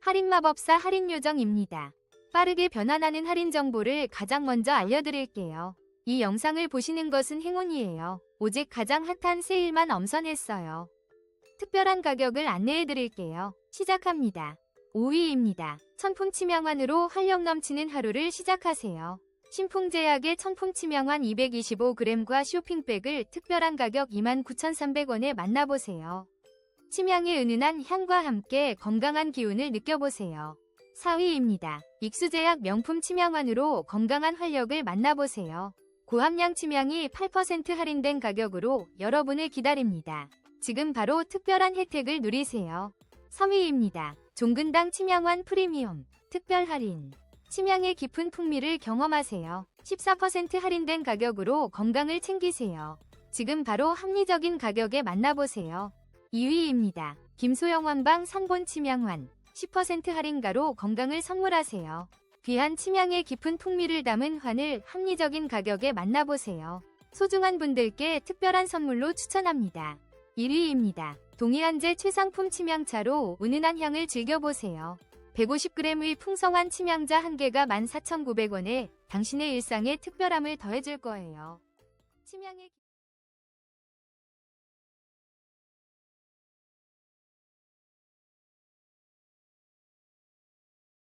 할인마법사 할인요정입니다. 빠르게 변환하는 할인 정보를 가장 먼저 알려드릴게요. 이 영상을 보시는 것은 행운이에요. 오직 가장 핫한 세일만 엄선했어요. 특별한 가격을 안내해드릴게요. 시작합니다. 5위입니다. 천품 치명환으로 활력 넘치는 하루를 시작하세요. 신풍제약의 천품 치명환 225g과 쇼핑백을 특별한 가격 29,300원에 만나보세요. 치명의 은은한 향과 함께 건강한 기운을 느껴보세요. 4위입니다. 익수제약 명품 치명환으로 건강한 활력을 만나보세요. 고함량 치명이 8% 할인된 가격으로 여러분을 기다립니다. 지금 바로 특별한 혜택을 누리세요. 3위입니다. 종근당 치명환 프리미엄 특별 할인. 치명의 깊은 풍미를 경험하세요. 14% 할인된 가격으로 건강을 챙기세요. 지금 바로 합리적인 가격에 만나보세요. 2위입니다. 김소영 완방 산본 치명환 10% 할인가로 건강을 선물하세요. 귀한 치명의 깊은 풍미를 담은 환을 합리적인 가격에 만나보세요. 소중한 분들께 특별한 선물로 추천합니다. 1위입니다. 동해안제 최상품 치명차로 은은한 향을 즐겨보세요. 150g의 풍성한 치명자 한 개가 14,900원에 당신의 일상에 특별함을 더해줄 거예요. 치명의